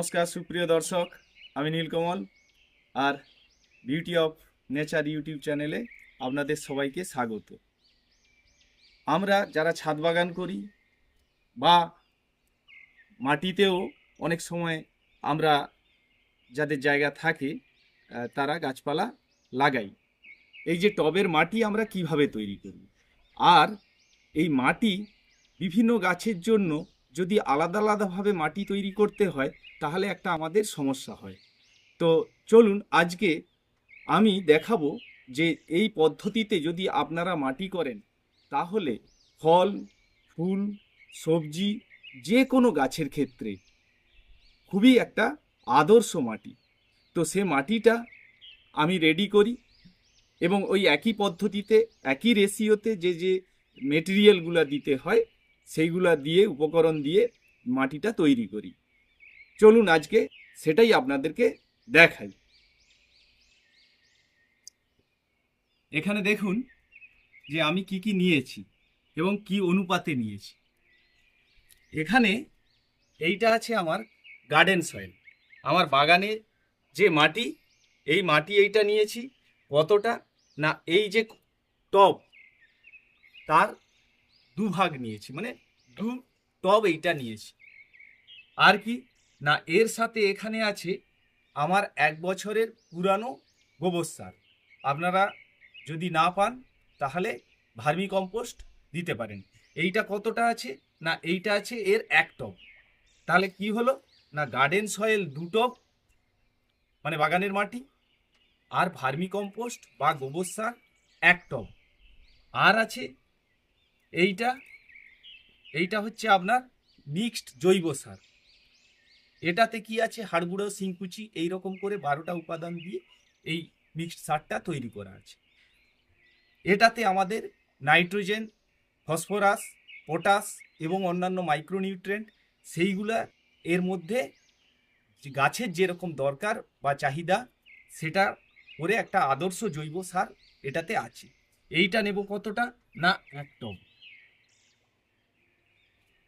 নমস্কার, সুপ্রিয় দর্শক, আমি নীলকমল আর বিউটি অফ নেচার ইউটিউব চ্যানেলে আপনাদের সবাইকে স্বাগত। আমরা যারা ছাদ বাগান করি বা মাটিতেও অনেক সময় আমরা যাদের জায়গা থাকে তারা গাছপালা লাগাই। এই যে টবের মাটি আমরা কীভাবে তৈরি করি? আর এই মাটি বিভিন্ন গাছের জন্য যদি আলাদা আলাদাভাবে মাটি তৈরি করতে হয় তাহলে একটা আমাদের সমস্যা হয়। তো চলুন আজকে আমি দেখাবো যে এই পদ্ধতিতে যদি আপনারা মাটি করেন, তাহলে ফল, ফুল, সবজি যে কোনো গাছের ক্ষেত্রে খুবই একটা আদর্শ মাটি। তো সে মাটিটা আমি রেডি করি এবং ওই একই পদ্ধতিতে, একই রেশিওতে যে যে মেটেরিয়ালগুলো দিতে হয়, সেইগুলা দিয়ে, উপকরণ দিয়ে মাটিটা তৈরি করি। চলুন আজকে সেটাই আপনাদেরকে দেখাই। এখানে দেখুন যে আমি কি কি নিয়েছি এবং কি অনুপাতে নিয়েছি। এখানে এইটা আছে আমার গার্ডেন সয়েল আমার বাগানে যে মাটি, এই মাটি এইটা নিয়েছি, কতটা? না, এই যে টব, তার দুভাগ নিয়েছি মানে দু টব এইটা নিয়েছি। আর কি? না, এর সাথে এখানে আছে আমার এক বছরের পুরানো গোবর সার। আপনারা যদি না পান, তাহলে ভার্মি কম্পোস্ট দিতে পারেন। এইটা কতটা আছে? না, এইটা আছে এর এক টব। তাহলে কি হলো? না, গার্ডেন সয়েল দু টব মানে বাগানের মাটি, আর ভার্মি কম্পোস্ট বা গোবর সার এক টব। আর আছে এইটা এইটা হচ্ছে আপনার মিক্সড জৈব সার। এটাতে কি আছে? হাড়গুঁড়ো সিংকুচি এই রকম করে বারোটা উপাদান দিয়ে এই মিক্সড সারটা তৈরি করা আছে। এটাতে আমাদের নাইট্রোজেন, ফসফরাস, পটাশ এবং অন্যান্য মাইক্রোনিউট্রেন্ট সেইগুলা এর মধ্যে গাছের যেরকম দরকার বা চাহিদা, সেটা করে একটা আদর্শ জৈব সার এটাতে আছে। এইটা নেব কতটা? না এক টব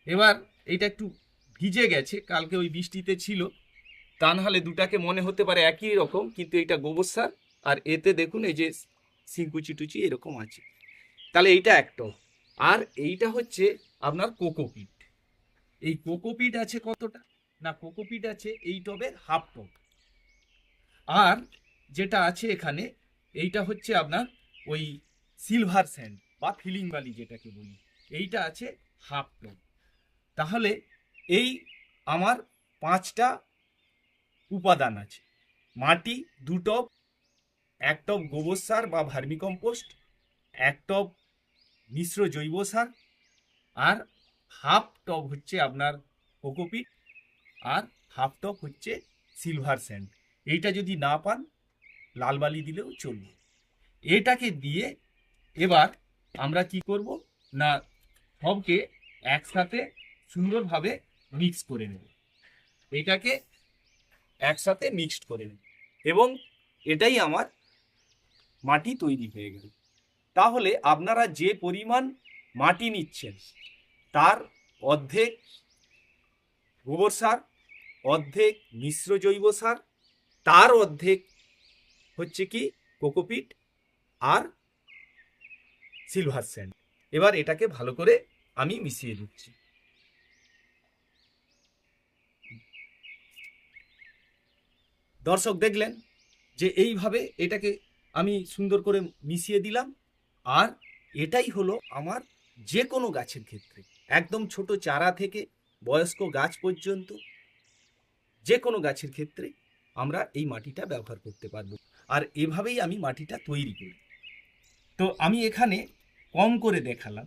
এবার এইটা একটু ভিজে গেছে, কালকে ওই বৃষ্টিতে ছিল। তা নাহলে দুটাকে মনে হতে পারে একই রকম, কিন্তু এটা গোবর সার, আর এতে দেখুন এই যে সিংকুচি টুচি এরকম আছে। তাহলে এইটা এক টব আর এইটা হচ্ছে আপনার কোকোপিট এই কোকোপিট আছে কতটা? না কোকোপিট আছে এই টবের হাফ টব। আর যেটা আছে এখানে, এইটা হচ্ছে আপনার ওই সিলভার স্যান্ড বা ফিলিং বালি যেটাকে বলি। এইটা আছে হাফ টব। তাহলে এই আমার পাঁচটা উপাদান আছে। মাটি, দু টপ এক টপ গোবর সার বা ভার্মিকম্পোস্ট এক টপ মিশ্র জৈব সার, আর হাফ টব হচ্ছে আপনার কোকোপিট, আর হাফ টপ হচ্ছে সিলভার স্যান্ড। এইটা যদি না পান, লাল বালি দিলেও চলবে। এটাকে দিয়ে এবার আমরা কি করব? না, সবকে একসাথে সুন্দরভাবে মিক্স করে নেব। এটাকে একসাথে মিক্সড করে নেব। এবং এটাই আমার মাটি তৈরি হয়ে গেল। তাহলে আপনারা যে পরিমাণ মাটি নিচ্ছেন, তার অর্ধেক গোবর সার, অর্ধেক মিশ্র জৈব সার, তার অর্ধেক হচ্ছে কি কোকোপিট আর সিলভার স্যান্ড। এবার এটাকে ভালো করে আমি মিশিয়ে দিচ্ছি দর্শক দেখলেন যে এইভাবে এটাকে আমি সুন্দর করে মিশিয়ে দিলাম আর এটাই হলো আমার যে কোনো গাছের ক্ষেত্রে, একদম ছোট চারা থেকে বয়স্ক গাছ পর্যন্ত যে কোনো গাছের ক্ষেত্রে আমরা এই মাটিটা ব্যবহার করতে পারব। আর এভাবেই আমি মাটিটা তৈরি করি। তো আমি এখানে কম করে দেখালাম,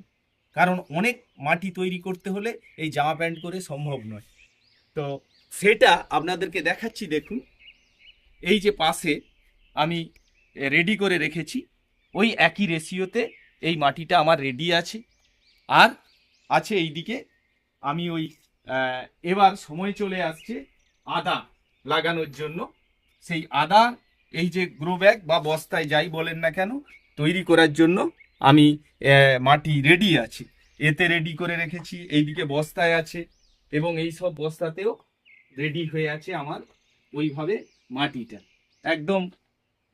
কারণ অনেক মাটি তৈরি করতে হলে এই জামা প্যান্ট করে সম্ভব নয়। তো সেটা আপনাদেরকে দেখাচ্ছি, দেখুন। এই যে পাশে আমি রেডি করে রেখেছি, ওই একই রেশিওতে এই মাটিটা আমার রেডি আছে। আর আছে এইদিকে আমি ওই এবার সময় চলে আসছে আদা লাগানোর জন্য। সেই আদা, এই যে গ্রো ব্যাগ বা বস্তায় যাই বলেন না কেন, তৈরি করার জন্য আমি মাটি রেডি আছে। এতে রেডি করে রেখেছি, এইদিকে বস্তায় আছে এবং এই সব বস্তাতেও রেডি হয়ে আছে আমার। ওইভাবে মাটিটা। একদম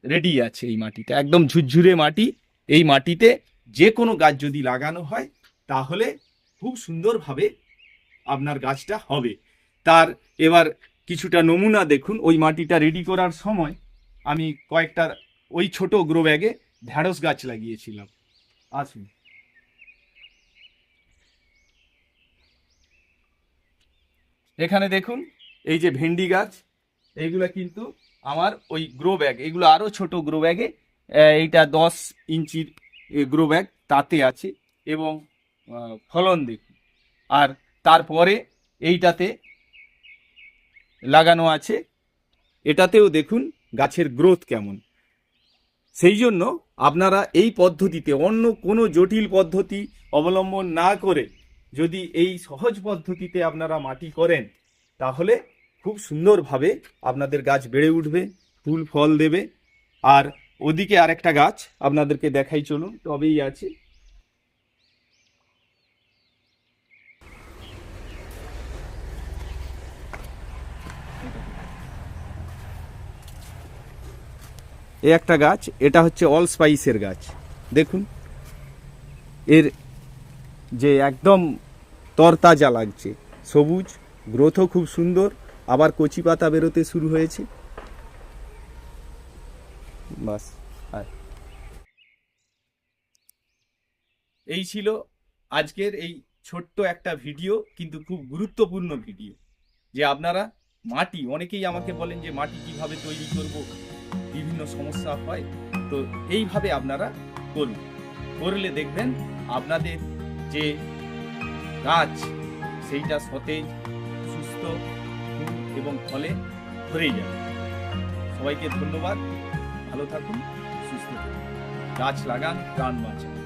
রেডি আছে এই মাটিটা। একদম ঝুরঝুরে মাটি। এই মাটিতে যে কোনো গাছ যদি লাগানো হয়, তাহলে খুব সুন্দরভাবে আপনার গাছটা হবে। তার এবার কিছুটা নমুনা দেখুন। ওই মাটিটা রেডি করার সময় আমি কয়েকটা ওই ছোট গ্রো ব্যাগে ঢ্যাঁড়স গাছ লাগিয়েছিলাম। আসুন। এখানে দেখুন, এই যে ভেন্ডি গাছ এইগুলো কিন্তু আমার ওই গ্রো ব্যাগ এগুলো আরও ছোট গ্রো ব্যাগে এইটা দশ ইঞ্চির গ্রো ব্যাগ তাতে আছে এবং ফলন দেখুন। আর তারপরে এইটাতে লাগানো আছে, এটাতেও দেখুন গাছের গ্রোথ কেমন। সেই জন্য আপনারা এই পদ্ধতিতে অন্য কোনো জটিল পদ্ধতি অবলম্বন না করে যদি এই সহজ পদ্ধতিতে আপনারা মাটি করেন, তাহলে খুব সুন্দরভাবে আপনাদের গাছ বেড়ে উঠবে, ফুল, ফল দেবে। আর ওদিকে আরেকটা গাছ আপনাদেরকে দেখাই চলুন, তবেই আছে। এ একটা গাছ, এটা হচ্ছে অল স্পাইসের গাছ। দেখুন, এর যে একদম তরতাজা লাগছে, সবুজ, গ্রোথও খুব সুন্দর। আবার কচি পাতা বেরোতে শুরু হয়েছে। বাস আর এই ছিল আজকের এই ছোট্ট একটা ভিডিও, কিন্তু খুব গুরুত্বপূর্ণ ভিডিও, যে আপনারা মাটি, অনেকেই আমাকে বলেন যে মাটি কীভাবে তৈরি করব, বিভিন্ন সমস্যা হয়, তো এইভাবে আপনারা করুন। করলে দেখবেন আপনাদের যে গাছ, সেইটা সতেজ, সুস্থ এবং ফলে ভরে যাবে। সবাইকে ধন্যবাদ। ভালো থাকুন সুস্থ থাকুন। গাছ লাগান প্রাণ বাঁচান।